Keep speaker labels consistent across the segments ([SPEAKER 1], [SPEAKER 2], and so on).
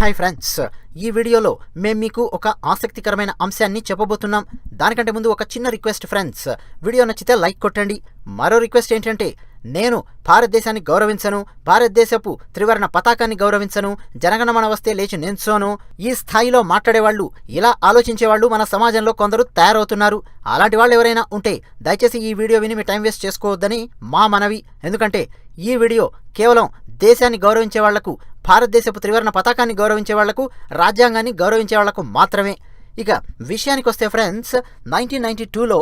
[SPEAKER 1] Hi friends. ఈ వీడియోలో మేము మీకు ఒక ఆసక్తికరమైన అంశాన్ని చెప్పబోతున్నాం. దానికంటే ముందు ఒక చిన్న రిక్వెస్ట్ ఫ్రెండ్స్. వీడియో నచ్చితే లైక్ కొట్టండి. మరో రిక్వెస్ట్ ఏంటంటే నేను భారతదేశాన్ని గౌరవించను భారతదేశపు త్రివర్ణ పతాకాన్ని గౌరవించను జనగణమన వస్తే లేచి నించోను. ఈ స్థాయిలో మాట్లాడేవాళ్ళు ఇలా ఆలోచించేవాళ్ళు మన సమాజంలో కొందరు తయారవుతున్నారు. అలాంటి వాళ్ళు ఎవరైనా ఉంటే దయచేసి ఈ వీడియో విని మీ టైం వేస్ట్ చేసుకోవద్దని మా మనవి. ఎందుకంటే ఈ వీడియో కేవలం దేశాన్ని గౌరవించే వాళ్ళకు భారతదేశపు త్రివర్ణ పతాకాన్ని గౌరవించే వాళ్ళకు రాజ్యాంగాన్ని గౌరవించే వాళ్ళకు మాత్రమే. ఇక విషయానికి వస్తే ఫ్రెండ్స్ నైన్టీన్ నైన్టీ టూలో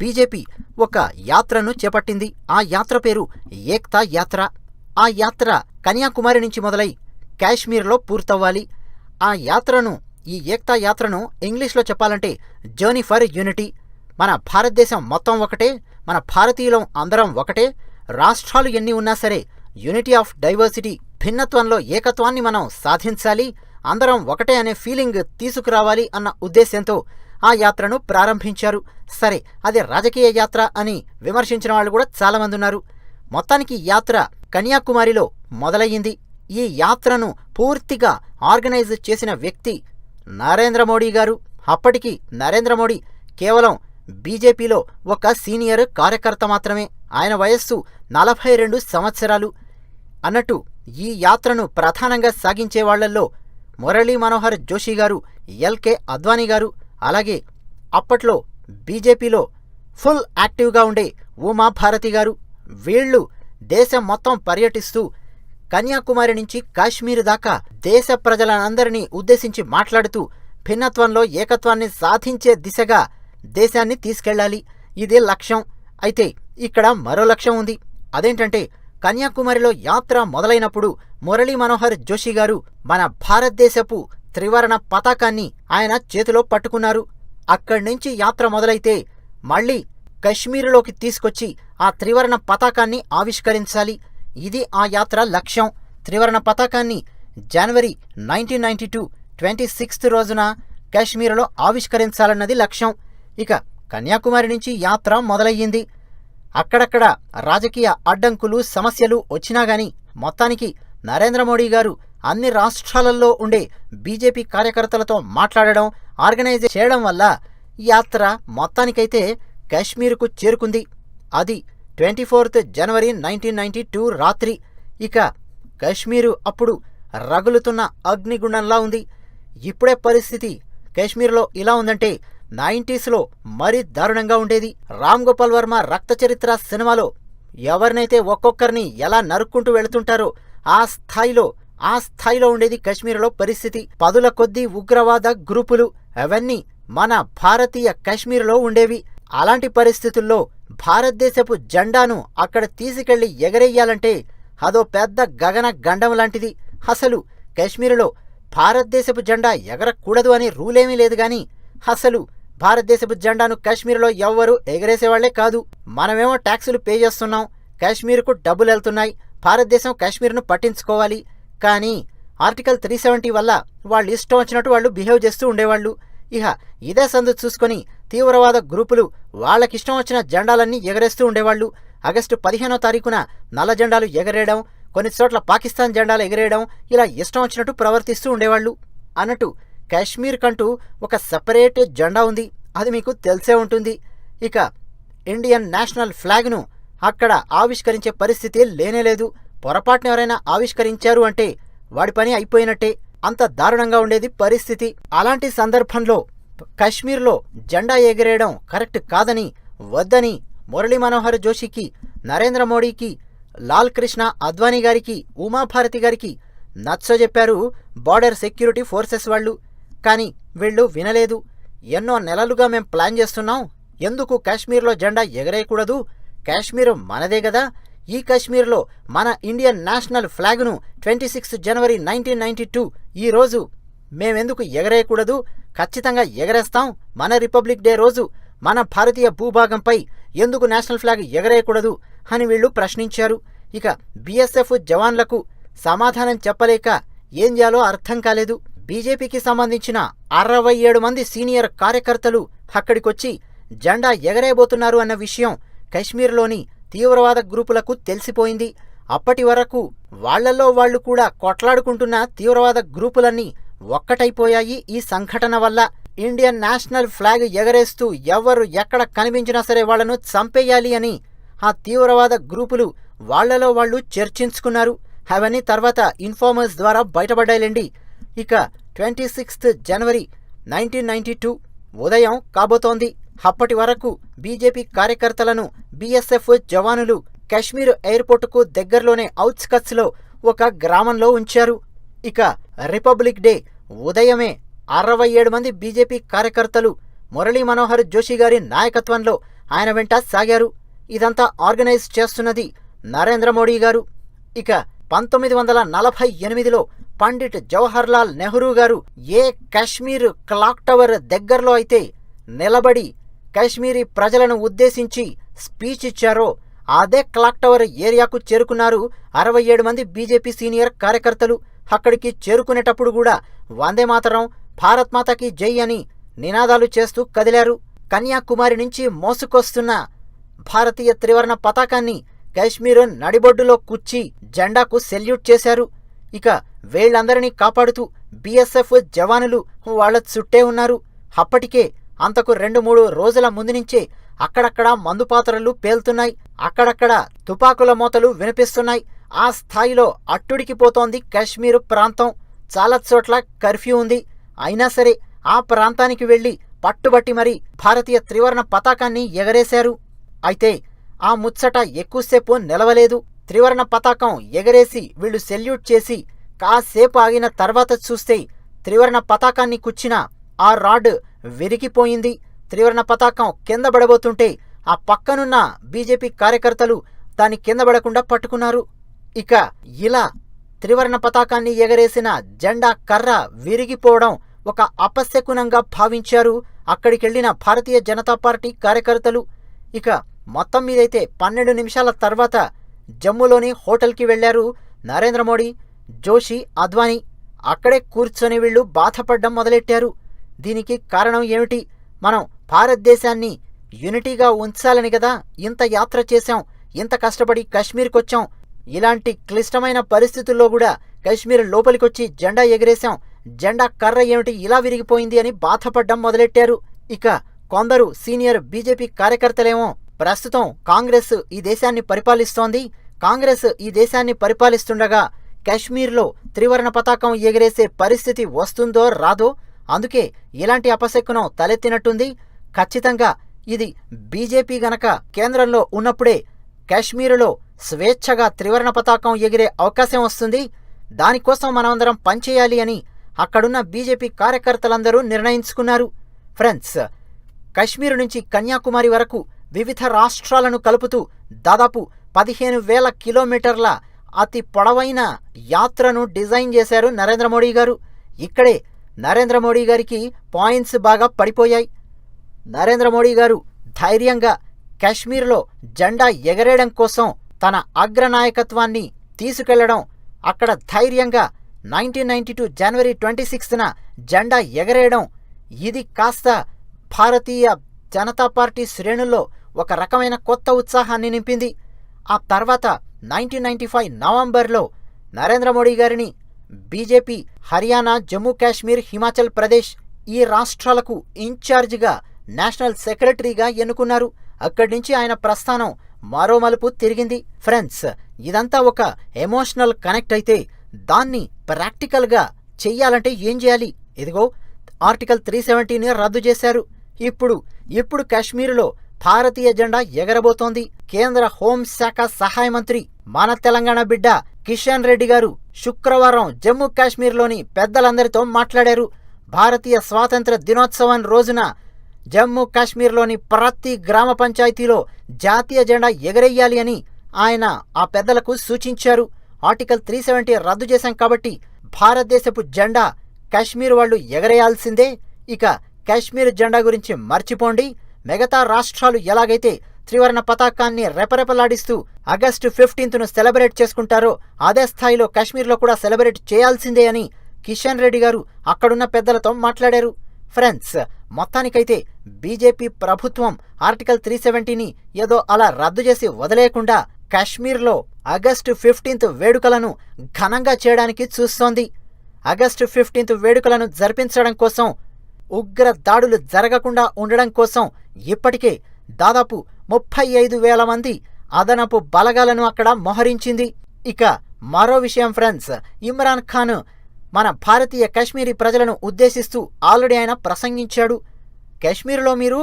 [SPEAKER 1] బీజేపీ ఒక యాత్రను చేపట్టింది. ఆ యాత్ర పేరు ఏక్తా యాత్ర. ఆ యాత్ర కన్యాకుమారి నుంచి మొదలై కాశ్మీర్లో పూర్తవ్వాలి. ఆ యాత్రను ఈ ఏక్తా యాత్రను ఇంగ్లీష్లో చెప్పాలంటే జర్నీ ఫర్ యూనిటీ. మన భారతదేశం మొత్తం ఒకటే మన భారతీయులం అందరం ఒకటే రాష్ట్రాలు ఎన్ని ఉన్నా సరే యూనిటీ ఆఫ్ డైవర్సిటీ భిన్నత్వంలో ఏకత్వాన్ని మనం సాధించాలి అందరం ఒకటే అనే ఫీలింగ్ తీసుకురావాలి అన్న ఉద్దేశంతో ఆ యాత్రను ప్రారంభించారు. సరే అది రాజకీయ యాత్ర అని విమర్శించిన వాళ్ళు కూడా చాలామంది ఉన్నారు. మొత్తానికి యాత్ర కన్యాకుమారిలో మొదలయ్యింది. ఈ యాత్రను పూర్తిగా ఆర్గనైజ్ చేసిన వ్యక్తి నరేంద్ర మోడీ గారు. అప్పటికి నరేంద్ర మోడీ కేవలం బీజేపీలో ఒక సీనియర్ కార్యకర్త మాత్రమే. ఆయన వయస్సు నలభై రెండు సంవత్సరాలు. అన్నట్టు ఈ యాత్రను ప్రధానంగా సాగించే వాళ్ళల్లో మురళీ మనోహర్ జోషి గారు ఎల్కే అద్వానీ గారు అలాగే అప్పట్లో బీజేపీలో ఫుల్ యాక్టివ్గా ఉండే ఉమా భారతి గారు వీళ్ళు దేశం మొత్తం పర్యటిస్తూ కన్యాకుమారి నుంచి కాశ్మీర్ దాకా దేశ ప్రజలందరినీ ఉద్దేశించి మాట్లాడుతూ భిన్నత్వంలో ఏకత్వాన్ని సాధించే దిశగా దేశాన్ని తీసుకెళ్ళాలి ఇదే లక్ష్యం. అయితే ఇక్కడ మరో లక్ష్యం ఉంది. అదేంటంటే కన్యాకుమారిలో యాత్ర మొదలైనప్పుడు మురళీ మనోహర్ జోషి గారు మన భారతదేశపు త్రివర్ణ పతాకాన్ని ఆయన చేతిలో పట్టుకున్నారు. అక్కడి నుంచి యాత్ర మొదలైతే మళ్ళీ కశ్మీరులోకి తీసుకొచ్చి ఆ త్రివర్ణ పతాకాన్ని ఆవిష్కరించాలి. ఇది ఆ యాత్ర లక్ష్యం. త్రివర్ణ పతాకాన్ని January nineteen ninety two twenty sixth రోజున కాశ్మీర్లో ఆవిష్కరించాలన్నది లక్ష్యం. ఇక కన్యాకుమారి నుంచి యాత్ర మొదలయ్యింది. అక్కడక్కడ రాజకీయ అడ్డంకులు సమస్యలు వచ్చినా గాని మొత్తానికి నరేంద్ర మోడీ గారు అన్ని రాష్ట్రాలలో ఉండే బీజేపీ కార్యకర్తలతో మాట్లాడడం ఆర్గనైజ్ చేయడం వల్ల యాత్ర మొత్తానికైతే కాశ్మీర్కు చేరుకుంది. అది twenty fourth January nineteen ninety two రాత్రి. ఇక కాశ్మీరు అప్పుడు రగులుతున్న అగ్నిగుండంలా ఉంది. ఇప్పుడే పరిస్థితి కాశ్మీర్లో ఇలా ఉందంటే నైంటీస్లో మరీ దారుణంగా ఉండేది. రామ్ గోపాల్ వర్మ రక్త చరిత్ర సినిమాలో ఎవరినైతే ఒక్కొక్కరిని ఎలా నరుక్కుంటూ వెళుతుంటారో ఆ స్థాయిలో ఆ స్థాయిలో ఉండేది కశ్మీర్లో పరిస్థితి. పదుల కొద్దీ ఉగ్రవాద గ్రూపులు అవన్నీ మన భారతీయ కశ్మీర్లో ఉండేవి. అలాంటి పరిస్థితుల్లో భారతదేశపు జెండాను అక్కడ తీసుకెళ్ళి ఎగరేయాలంటే అదో పెద్ద గగన గండం లాంటిది. అసలు కశ్మీరులో భారతదేశపు జెండా ఎగరకూడదు అనే రూలేమీ లేదు గాని అసలు భారతదేశపు జెండాను కాశ్మీర్లో ఎవ్వరూ ఎగరేసేవాళ్ళే కాదు. మనమేమో ట్యాక్సులు పే చేస్తున్నాం. కాశ్మీర్కు డబ్బులు వెళ్తున్నాయి. భారతదేశం కాశ్మీర్ను పట్టించుకోవాలి. కానీ ఆర్టికల్ త్రీ సెవెంటీ వల్ల వాళ్ళు ఇష్టం వచ్చినట్టు వాళ్ళు బిహేవ్ చేస్తూ ఉండేవాళ్ళు. ఇహ ఇదే సందు చూసుకొని తీవ్రవాద గ్రూపులు వాళ్ళకిష్టం వచ్చిన జెండాలన్నీ ఎగరేస్తూ ఉండేవాళ్ళు. ఆగస్టు పదిహేనో తారీఖున నల్ల జెండాలు ఎగరేయడం కొన్ని చోట్ల పాకిస్తాన్ జెండాలు ఎగరేయడం ఇలా ఇష్టం వచ్చినట్టు ప్రవర్తిస్తూ ఉండేవాళ్ళు. అన్నట్టు కాశ్మీర్ కంటూ ఒక సపరేట్ జెండా ఉంది. అది మీకు తెలిసే ఉంటుంది. ఇక ఇండియన్ నేషనల్ ఫ్లాగ్ను అక్కడ ఆవిష్కరించే పరిస్థితి లేనేలేదు పొరపాటున ఎవరైనా ఆవిష్కరించారు అంటే వాడి పని అయిపోయినట్టే. అంత దారుణంగా ఉండేది పరిస్థితి. అలాంటి సందర్భంలో కశ్మీర్లో జెండా ఎగిరేయడం కరెక్ట్ కాదని వద్దని మురళీ మనోహర్ జోషికి నరేంద్ర మోడీకి లాల్ కృష్ణ అద్వానీ గారికి ఉమాభారతి గారికి నచ్చజెప్పారు బార్డర్ సెక్యూరిటీ ఫోర్సెస్ వాళ్ళు. కానీ వీళ్ళు వినలేదు. ఎన్నో నెలలుగా మేం ప్లాన్ చేస్తున్నాం. ఎందుకు కాశ్మీర్లో జెండా ఎగరేయకూడదు? కాశ్మీర్ మనదే కదా ఈ కాశ్మీర్లో మన Indian national ఫ్లాగ్ను twenty sixth January nineteen ninety two ఈరోజు మేమెందుకు ఎగరేయకూడదు? ఖచ్చితంగా ఎగరేస్తాం. మన రిపబ్లిక్ డే రోజు మన భారతీయ భూభాగంపై ఎందుకు నేషనల్ ఫ్లాగ్ ఎగరేయకూడదు అని వీళ్ళు ప్రశ్నించారు. ఇక బీఎస్ఎఫ్ జవాన్లకు సమాధానం చెప్పలేక ఏం చేయాలో అర్థం కాలేదు. బీజేపీకి సంబంధించిన అరవై ఏడు మంది సీనియర్ కార్యకర్తలు అక్కడికొచ్చి జెండా ఎగరేయబోతున్నారు అన్న విషయం కశ్మీర్లోని తీవ్రవాద గ్రూపులకు తెలిసిపోయింది. అప్పటి వరకు వాళ్ళల్లో వాళ్ళు కూడా కొట్లాడుకుంటున్న తీవ్రవాద గ్రూపులన్నీ ఒక్కటైపోయాయి ఈ సంఘటన వల్ల. ఇండియన్ నేషనల్ ఫ్లాగ్ ఎగరేస్తూ ఎవరు ఎక్కడ కనిపించినా సరే వాళ్ళను చంపేయాలి అని ఆ తీవ్రవాద గ్రూపులు వాళ్ళలో వాళ్ళు చర్చించుకున్నారు. అవన్నీ తర్వాత ఇన్ఫార్మర్స్ ద్వారా బయటపడ్డాయిలేండి. ఇక twenty sixth January nineteen ninety two ఉదయం కాబోతోంది. అప్పటి వరకు బీజేపీ కార్యకర్తలను బీఎస్ఎఫ్ జవానులు కశ్మీర్ ఎయిర్పోర్టుకు దగ్గరలోనే ఔట్స్కట్స్లో ఒక గ్రామంలో ఉంచారు. ఇక రిపబ్లిక్ డే ఉదయమే అరవై ఏడు మంది బీజేపీ కార్యకర్తలు మురళీ మనోహర్ జోషి గారి నాయకత్వంలో ఆయన వెంట సాగారు. ఇదంతా ఆర్గనైజ్ చేస్తున్నది నరేంద్ర మోడీ గారు. ఇక పంతొమ్మిది వందల నలభై ఎనిమిదిలో పండిట్ జవహర్లాల్ నెహ్రూ గారు ఏ కశ్మీర్ క్లాక్ టవర్ దగ్గరలో అయితే నిలబడి కాశ్మీరీ ప్రజలను ఉద్దేశించి స్పీచ్ ఇచ్చారో అదే క్లాక్ టవర్ ఏరియాకు చేరుకున్నారు అరవై ఏడు మంది బీజేపీ సీనియర్ కార్యకర్తలు. అక్కడికి చేరుకునేటప్పుడు కూడా వందే మాతరం భారత్ మాతకి జై అని నినాదాలు చేస్తూ కదిలారు. కన్యాకుమారి నుంచి మోసుకొస్తున్న భారతీయ త్రివర్ణ పతాకాన్ని కాశ్మీర్ నడిబొడ్డులో కుచ్చి జెండాకు సెల్యూట్ చేశారు. ఇక వీళ్ళందరినీ కాపాడుతూ బీఎస్ఎఫ్ జవానులు వాళ్ళ చుట్టే ఉన్నారు. అప్పటికే అంతకు రెండు మూడు రోజుల ముందు నుంచే అక్కడక్కడ మందుపాత్రలు పేలుతున్నాయి. అక్కడక్కడ తుపాకుల మోతలు వినిపిస్తున్నాయి. ఆ స్థాయిలో అట్టుడికిపోతోంది కాశ్మీరు ప్రాంతం. చాలా చోట్ల కర్ఫ్యూ ఉంది. అయినా సరే ఆ ప్రాంతానికి వెళ్ళి పట్టుబట్టి మరి భారతీయ త్రివర్ణ పతాకాన్ని ఎగరేశారు. అయితే ఆ ముచ్చట ఎక్కువసేపు నిలవలేదు. త్రివర్ణ పతాకం ఎగరేసి వీళ్ళు సెల్యూట్ చేసి కాసేపు ఆగిన తర్వాత చూస్తే త్రివర్ణ పతాకాన్ని కుచ్చిన ఆ రాడ్ విరిగిపోయింది. త్రివర్ణ పతాకం కింద పడబోతుంటే ఆ పక్కనున్న బీజేపీ కార్యకర్తలు దాని కింద పడకుండా పట్టుకున్నారు. ఇక ఇలా త్రివర్ణ పతాకాన్ని ఎగరేసిన జెండా కర్ర విరిగిపోవడం ఒక అపశకునంగా భావించారు అక్కడికెళ్ళిన భారతీయ జనతా పార్టీ కార్యకర్తలు. ఇక మొత్తం మీదైతే పన్నెండు నిమిషాల తర్వాత జమ్మూలోని హోటల్కి వెళ్ళారు నరేంద్ర మోడీ. జోషి అద్వానీ అక్కడే కూర్చొని వీళ్ళు బాధపడ్డం మొదలెట్టారు. దీనికి కారణం ఏమిటి? మనం భారతదేశాన్ని యూనిటీగా ఉంచాలని కదా ఇంత యాత్ర చేశాం ఇంత కష్టపడి కశ్మీర్కొచ్చాం. ఇలాంటి క్లిష్టమైన పరిస్థితుల్లో కూడా కశ్మీర్ లోపలికొచ్చి జెండా ఎగిరేశాం. జెండా కర్ర ఏమిటి ఇలా విరిగిపోయింది అని బాధపడ్డం మొదలెట్టారు. ఇక కొందరు సీనియర్ బీజేపీ కార్యకర్తలేమో ప్రస్తుతం కాంగ్రెస్ ఈ దేశాన్ని పరిపాలిస్తోంది కాంగ్రెస్ ఈ దేశాన్ని పరిపాలిస్తుండగా కాశ్మీర్లో త్రివర్ణ పతాకం ఎగిరేసే పరిస్థితి వస్తుందో రాదో అందుకే ఇలాంటి అపశకునం తలెత్తినట్టుంది. ఖచ్చితంగా ఇది బీజేపీ గనక కేంద్రంలో ఉన్నప్పుడే కాశ్మీరులో స్వేచ్ఛగా త్రివర్ణ పతాకం ఎగిరే అవకాశం వస్తుంది. దానికోసం మనమందరం పనిచేయాలి అని అక్కడున్న బీజేపీ కార్యకర్తలందరూ నిర్ణయించుకున్నారు. ఫ్రెండ్స్ కశ్మీర్ నుంచి కన్యాకుమారి వరకు వివిధ రాష్ట్రాలను కలుపుతూ దాదాపు పదిహేను వేల కిలోమీటర్ల అతి పొడవైన యాత్రను డిజైన్ చేశారు నరేంద్ర మోడీ గారు. ఇక్కడే నరేంద్ర మోడీ గారికి పాయింట్స్ బాగా పడిపోయాయి. నరేంద్ర మోడీ గారు ధైర్యంగా కాశ్మీర్లో జెండా ఎగరేయడం కోసం తన అగ్రనాయకత్వాన్ని తీసుకెళ్ళడం అక్కడ ధైర్యంగా nineteen ninety two January twenty సిక్స్త్న జెండా ఎగరేయడం ఇది కాస్త భారతీయ జనతా పార్టీ శ్రేణుల్లో ఒక రకమైన కొత్త ఉత్సాహాన్ని నింపింది. ఆ తర్వాత నైన్టీన్ నైన్టీ ఫైవ్ నవంబర్లో నరేంద్ర మోడీ గారిని బీజేపీ హర్యానా జమ్మూ కాశ్మీర్ హిమాచల్ ప్రదేశ్ ఈ రాష్ట్రాలకు ఇన్ఛార్జిగా నేషనల్ సెక్రటరీగా ఎన్నుకున్నారు. అక్కడి నుంచి ఆయన ప్రస్థానం మరో మలుపు తిరిగింది. ఫ్రెండ్స్ ఇదంతా ఒక ఎమోషనల్ కనెక్ట్ అయితే దాన్ని ప్రాక్టికల్గా చెయ్యాలంటే ఏం చేయాలి? ఇదిగో ఆర్టికల్ త్రీ సెవెంటీని రద్దు చేశారు. ఇప్పుడు ఇప్పుడు కాశ్మీరులో భారతీయ జెండా ఎగరబోతోంది. కేంద్ర హోంశాఖ సహాయ మంత్రి మన తెలంగాణ బిడ్డ కిషన్ రెడ్డి గారు శుక్రవారం జమ్మూ కాశ్మీర్లోని పెద్దలందరితో మాట్లాడారు. భారతీయ స్వాతంత్ర దినోత్సవం రోజున జమ్మూ కాశ్మీర్లోని ప్రతి గ్రామ పంచాయతీలో జాతీయ జెండా ఎగరేయాలి అని ఆయన ఆ పెద్దలకు సూచించారు. ఆర్టికల్ త్రీ సెవెంటీ రద్దు చేశాం కాబట్టి భారతదేశపు జెండా కాశ్మీర్ వాళ్ళు ఎగరేయాల్సిందే. ఇక కాశ్మీర్ జెండా గురించి మర్చిపోండి. మిగతా రాష్ట్రాలు ఎలాగైతే త్రివర్ణ పతాకాన్ని రెపరెపలాడిస్తూ ఆగస్టు ఫిఫ్టీన్త్ను సెలబ్రేట్ చేసుకుంటారో అదే స్థాయిలో కాశ్మీర్లో కూడా సెలబ్రేట్ చేయాల్సిందే అని కిషన్ రెడ్డి గారు అక్కడున్న పెద్దలతో మాట్లాడారు. ఫ్రెండ్స్ మొత్తానికైతే బీజేపీ ప్రభుత్వం ఆర్టికల్ త్రీ సెవెంటీని ఏదో అలా రద్దు చేసి వదిలేయకుండా కాశ్మీర్లో ఆగస్టు ఫిఫ్టీన్త్ వేడుకలను ఘనంగా చేయడానికి చూస్తోంది. ఆగస్టు ఫిఫ్టీన్త్ వేడుకలను జరిపించడం కోసం ఉగ్ర దాడులు జరగకుండా ఉండడం కోసం ఇప్పటికే దాదాపు ముప్పై ఐదు వేల మంది అదనపు బలగాలను అక్కడ మోహరించింది. ఇక మరో విషయం ఫ్రెండ్స్. ఇమ్రాన్ ఖాన్ మన భారతీయ కాశ్మీరీ ప్రజలను ఉద్దేశిస్తూ ఆల్రెడీ ఆయన ప్రసంగించాడు. కాశ్మీర్లో మీరు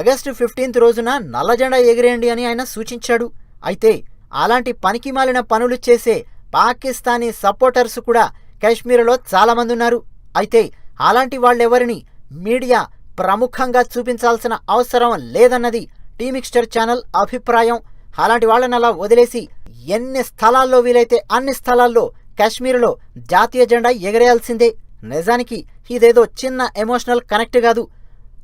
[SPEAKER 1] ఆగస్టు ఫిఫ్టీన్త్ రోజున నల్లజెండా ఎగిరేయండి అని ఆయన సూచించాడు. అయితే అలాంటి పనికిమాలిన పనులు చేసే పాకిస్తానీ సపోర్టర్స్ కూడా కాశ్మీర్లో చాలామంది ఉన్నారు. అయితే అలాంటి వాళ్ళెవరిని మీడియా ప్రముఖంగా చూపించాల్సిన అవసరం లేదన్నది టీమిక్స్టర్ ఛానల్ అభిప్రాయం. అలాంటి వాళ్ళని అలా వదిలేసి ఎన్ని స్థలాల్లో వీలైతే అన్ని స్థలాల్లో కాశ్మీర్లో జాతీయ జెండా ఎగరేయాల్సిందే. నిజానికి ఇదేదో చిన్న ఎమోషనల్ కనెక్ట్ కాదు.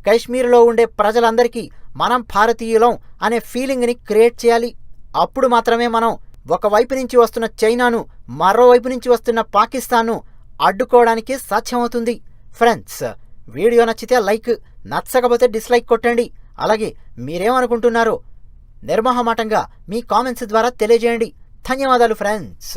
[SPEAKER 1] కాశ్మీర్లో ఉండే ప్రజలందరికీ మనం భారతీయులం అనే ఫీలింగ్ని క్రియేట్ చేయాలి. అప్పుడు మాత్రమే మనం ఒకవైపు నుంచి వస్తున్న చైనాను మరోవైపు నుంచి వస్తున్న పాకిస్తాన్ను అడ్డుకోవడానికి సాధ్యమవుతుంది. ఫ్రెండ్స్ వీడియో నచ్చితే లైక్ నచ్చకపోతే డిస్లైక్ కొట్టండి. అలాగే మీరేమనుకుంటున్నారో నిర్మహమాటంగా మీ కామెంట్స్ ద్వారా తెలియజేయండి. ధన్యవాదాలు ఫ్రెండ్స్.